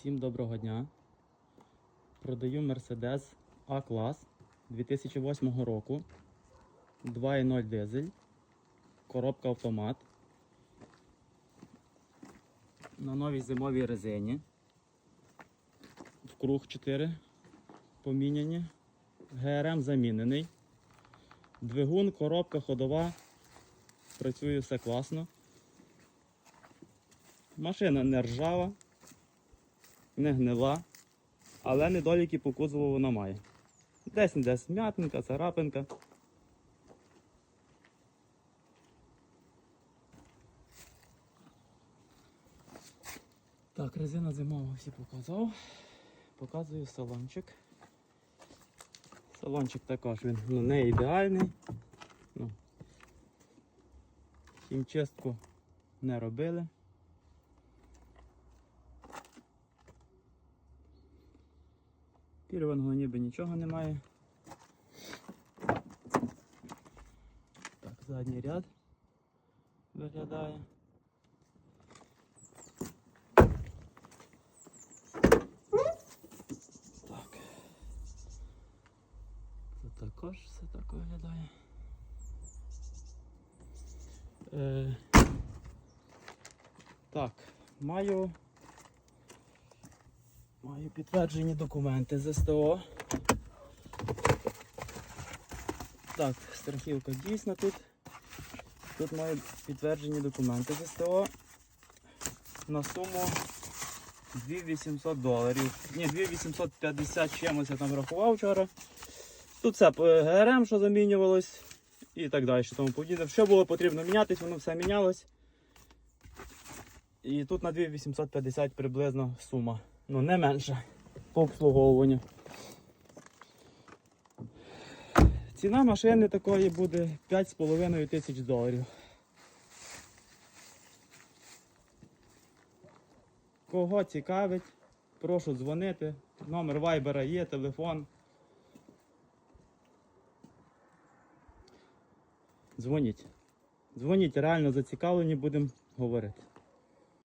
Всім доброго дня. Продаю Mercedes А-клас 2008 року. 2.0 дизель. Коробка автомат. На новій зимовій резині. В круг 4 поміняні. ГРМ замінений. Двигун, коробка ходова. Працює все класно. Машина не ржава, не гнила, але недоліки по кузову вона має. Десь десь м'ятинка, царапинка. Так, резина зимова всі показав. Показую салончик. Салончик також він ну, не ідеальний. Ну, хімчистку не робили. Пірваного ніби нічого немає. Так, задній ряд виглядає. Так. Тут також все так виглядає. Е, так, маю Маю підтверджені документи з СТО. Так, страхівка дійсна тут. Тут маю підтверджені документи з СТО на суму 2800 доларів. Ні, 2850 чимось я там рахував вчора. Тут все ГРМ, що замінювалось, і так далі. Тому подібне. Що було потрібно мінятись, воно все мінялось. І тут на 2850 приблизно сума. Ну, не менше по обслуговуванню. Ціна машини такої буде 5,5 тисяч доларів. Кого цікавить, прошу дзвонити. Номер вайбера є, телефон. Дзвоніть. Дзвоніть, реально зацікавлені, будемо говорити.